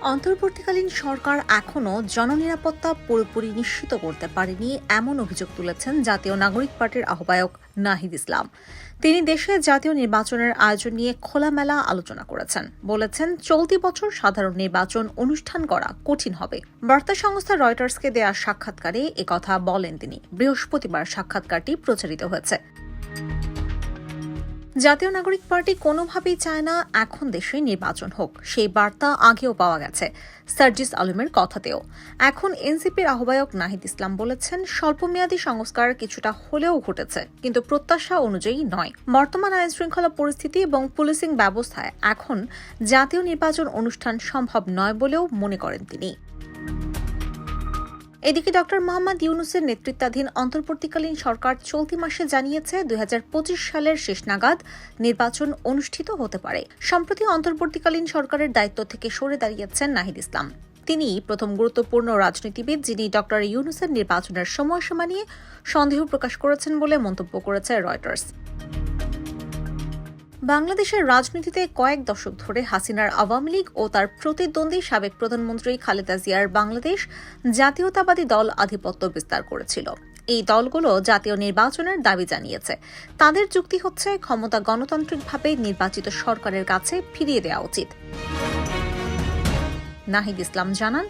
অন্তর্বর্তীকালীন সরকার এখনও জননিরাপত্তা পুরোপুরি নিশ্চিত করতে পারেনি, এমন অভিযোগ তুলেছেন জাতীয় নাগরিক পার্টির আহ্বায়ক নাহিদ ইসলাম। তিনি দেশে জাতীয় নির্বাচনের আয়োজন নিয়ে খোলামেলা আলোচনা করেছেন। বলেছেন, চলতি বছর সাধারণ নির্বাচন অনুষ্ঠান করা কঠিন হবে। বার্তা সংস্থা রয়টার্সকে দেয়া সাক্ষাৎকারে একথা বলেন তিনি। বৃহস্পতিবার সাক্ষাৎকারটি প্রচারিত হয়েছে। জাতীয় নাগরিক পার্টি কোনোভাবেই চায় না এখন দেশে নির্বাচন হোক। সেই বার্তা আগেও পাওয়া গেছে সার্জিস আলমের কথাতেও। এখন এনসিপির আহ্বায়ক নাহিদ ইসলাম বলেছেন, স্বল্পমেয়াদী সংস্কার কিছুটা হলেও ঘটেছে, কিন্তু প্রত্যাশা অনুযায়ী নয়। বর্তমান আইন শৃঙ্খলা পরিস্থিতি এবং পুলিশিং ব্যবস্থায় এখন জাতীয় নির্বাচন অনুষ্ঠান সম্ভব নয় বলেও মনে করেন তিনি। এদিকে ডক্টর মোহাম্মদ ইউনুসের নেতৃত্বাধীন অন্তর্বর্তীকালীন সরকার চলতি মাসে জানিয়েছে দুই হাজার পঁচিশ সালের শেষ নাগাদ নির্বাচন অনুষ্ঠিত হতে পারে। সম্প্রতি অন্তর্বর্তীকালীন সরকারের দায়িত্ব থেকে সরে দাঁড়িয়েছেন নাহিদ ইসলাম। তিনি প্রথম গুরুত্বপূর্ণ রাজনীতিবিদ, যিনি ডক্টর ইউনুসের নির্বাচনের সময়সীমা নিয়ে সন্দেহ প্রকাশ করেছেন বলে মন্তব্য করেছে রয়টার্স। বাংলাদেশের রাজনীতিতে কয়েক দশক ধরে হাসিনার আওয়ামী লীগ ও তার প্রতিদ্বন্দ্বী সাবেক প্রধানমন্ত্রী খালেদা জিয়ার বাংলাদেশ জাতীয়তাবাদী দল আধিপত্য বিস্তার করেছিল। এই দলগুলো জাতীয় নির্বাচনের দাবি জানিয়েছে। তাদের যুক্তি হচ্ছে, ক্ষমতা গণতান্ত্রিকভাবে নির্বাচিত সরকারের কাছে ফিরিয়ে দেওয়া উচিত। নাহিদ ইসলাম জানান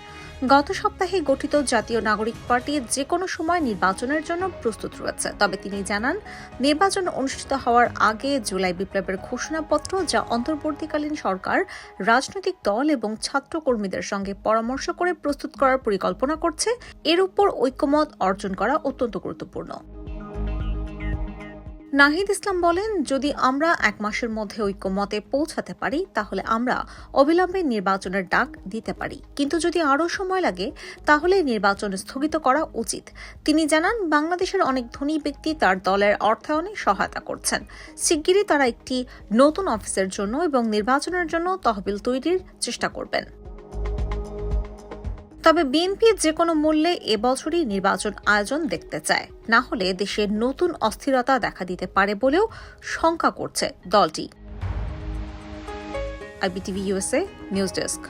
গত সপ্তাহে গঠিত জাতীয় নাগরিক পার্টি যে কোনো সময় নির্বাচনের জন্য প্রস্তুত রয়েছে। তবে তিনি জানান, নির্বাচন অনুষ্ঠিত হওয়ার আগে জুলাই বিপ্লবের ঘোষণাপত্র যা অন্তর্বর্তীকালীন সরকার, রাজনৈতিক দল এবং ছাত্র কর্মীদের সঙ্গে পরামর্শ করে প্রস্তুত করার পরিকল্পনা করছে, এর উপর ঐক্যমত অর্জন করা অত্যন্ত গুরুত্বপূর্ণ। নাহিদ ইসলাম বলেন, যদি আমরা এক মাসের মধ্যে ঐক্যমতে পৌঁছাতে পারি, তাহলে আমরা অবিলম্বে নির্বাচনের ডাক দিতে পারি। কিন্তু যদি আরও সময় লাগে, তাহলে নির্বাচন স্থগিত করা উচিত। তিনি জানান, বাংলাদেশের অনেক ধনী ব্যক্তি তার দলের অর্থায়নে সহায়তা করছেন। শিগগিরই তারা একটি নতুন অফিসের জন্য এবং নির্বাচনের জন্য তহবিল তৈরির চেষ্টা করবেন। তবে বিএনপি যে কোনো মূল্যে এবছরই নির্বাচন আয়োজন দেখতে চায়। না হলে দেশে নতুন অস্থিরতা দেখা দিতে পারে বলেও শঙ্কা করছে দলটি। IBTV USA news desk.